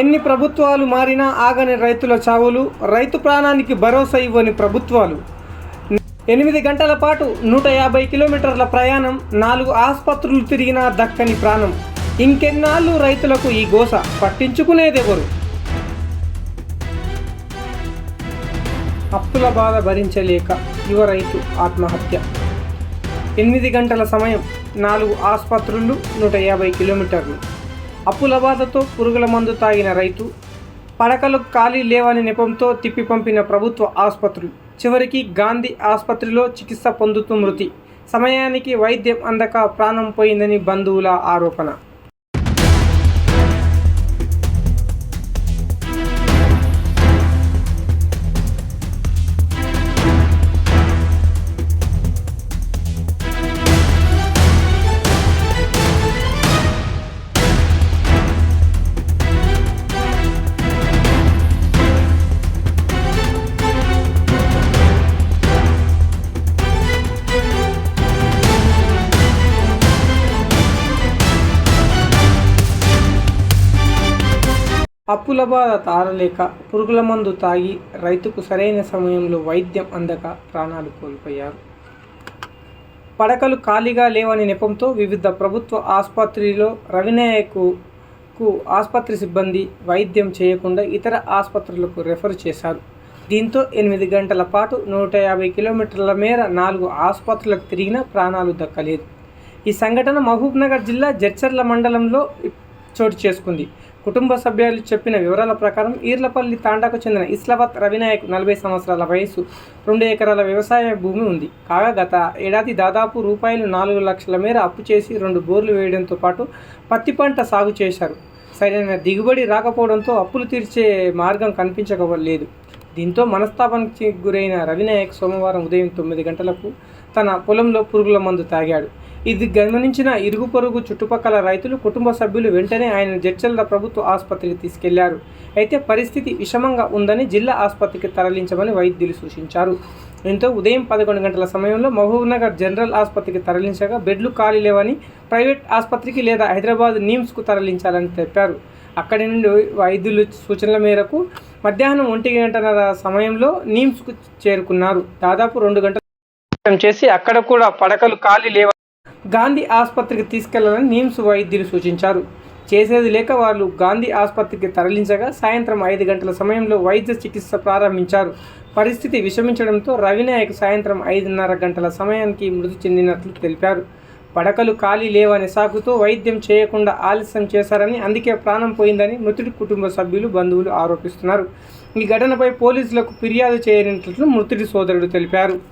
ఎన్ని ప్రభుత్వాలు మారినా ఆగని రైతుల చావులు రైతు ప్రాణానికి భరోసా ఇవ్వని ప్రభుత్వాలు. ఎనిమిది గంటల పాటు నూట యాభై కిలోమీటర్ల ప్రయాణం నాలుగు ఆసుపత్రులు తిరిగినా దక్కని ప్రాణం. ఇంకెన్నాళ్ళు రైతులకు ఈ గోస? పట్టించుకునేదెవరు? అప్పుల బాధ భరించలేక యువ రైతు ఆత్మహత్య. ఎనిమిది గంటల సమయం నాలుగు ఆసుపత్రులు నూట యాభై కిలోమీటర్లు. అప్పుల బాధతో పురుగుల మందు తాగిన రైతు పడకలు ఖాళీ లేవని నెపంతో తిప్పి పంపిన ప్రభుత్వ ఆసుపత్రులు. చివరికి గాంధీ ఆసుపత్రిలో చికిత్స పొందుతూ మృతి. సమయానికి వైద్యం అందక ప్రాణం పోయిందని బంధువుల ఆరోపణ. అప్పుల బాధ తారలేక పురుగుల మందు తాగి రైతుకు సరైన సమయంలో వైద్యం అందక ప్రాణాలు కోల్పోయారు. పడకలు ఖాళీగా లేవని నెపంతో వివిధ ప్రభుత్వ ఆసుపత్రిలో రవినాయకు ఆసుపత్రి సిబ్బంది వైద్యం చేయకుండా ఇతర ఆసుపత్రులకు రెఫర్ చేశారు. దీంతో ఎనిమిది గంటల పాటు నూట యాభై కిలోమీటర్ల మేర నాలుగు ఆసుపత్రులకు తిరిగిన ప్రాణాలు దక్కలేదు. ఈ సంఘటన మహబూబ్నగర్ జిల్లా జడ్చర్ల మండలంలో చోటు చేసుకుంది. కుటుంబ సభ్యులు చెప్పిన వివరాల ప్రకారం ఈర్లపల్లి తాండాకు చెందిన ఇస్లావత్ రవినాయక్ నలభై సంవత్సరాల వయసు రెండు ఎకరాల వ్యవసాయ భూమి ఉంది. కాగా గత ఏడాది దాదాపు రూపాయలు నాలుగు లక్షల మేర అప్పు చేసి రెండు బోర్లు వేయడంతో పాటు పత్తి పంట సాగు చేశారు. సరైన దిగుబడి రాకపోవడంతో అప్పులు తీర్చే మార్గం కనిపించకలేదు దీంతో మనస్తాపానికి గురైన రవినాయక్ సోమవారం ఉదయం తొమ్మిది గంటలకు తన పొలంలో పురుగుల మందు తాగాడు. ఇది గమనించిన ఇరుగు పొరుగు చుట్టుపక్కల రైతులు కుటుంబ సభ్యులు వెంటనే ఆయన జడ్చల్ల ప్రభుత్వ ఆసుపత్రికి తీసుకెళ్ళారు. అయితే పరిస్థితి విషమంగా ఉందని జిల్లా ఆసుపత్రికి తరలించమని వైద్యులు సూచించారు. దీంతో ఉదయం పదకొండు గంటల సమయంలో మహబూబ్నగర్ జనరల్ ఆసుపత్రికి తరలించగా బెడ్లు ఖాళీ లేవని ప్రైవేట్ ఆసుపత్రికి లేదా హైదరాబాద్ నిమ్స్కు తరలించాలని చెప్పారు అక్కడి నుండి వైద్యులు సూచనల మేరకు మధ్యాహ్నం ఒంటి గంటన్నర సమయంలో నిమ్స్కు చేరుకున్నారు. దాదాపు రెండు గంటలు చేసి అక్కడ కూడా పడకలు ఖాళీ లేవ గాంధీ ఆసుపత్రికి తీసుకెళ్ళాలని నిమ్స్ వైద్యులు సూచించారు. చేసేది లేక వాళ్ళు గాంధీ ఆసుపత్రికి తరలించగా సాయంత్రం ఐదు గంటల సమయంలో వైద్య చికిత్స ప్రారంభించారు. పరిస్థితి విషమించడంతో రవినాయక్ సాయంత్రం ఐదున్నర గంటల సమయానికి మృతి చెందినట్లు తెలిపారు. పడకలు ఖాళీ లేవనే సాకుతో వైద్యం చేయకుండా ఆలస్యం చేశారని అందుకే ప్రాణం పోయిందని మృతుడి కుటుంబ సభ్యులు బంధువులు ఆరోపిస్తున్నారు. ఈ ఘటనపై పోలీసులకు ఫిర్యాదు చేయనట్లు మృతుడి సోదరుడు తెలిపారు.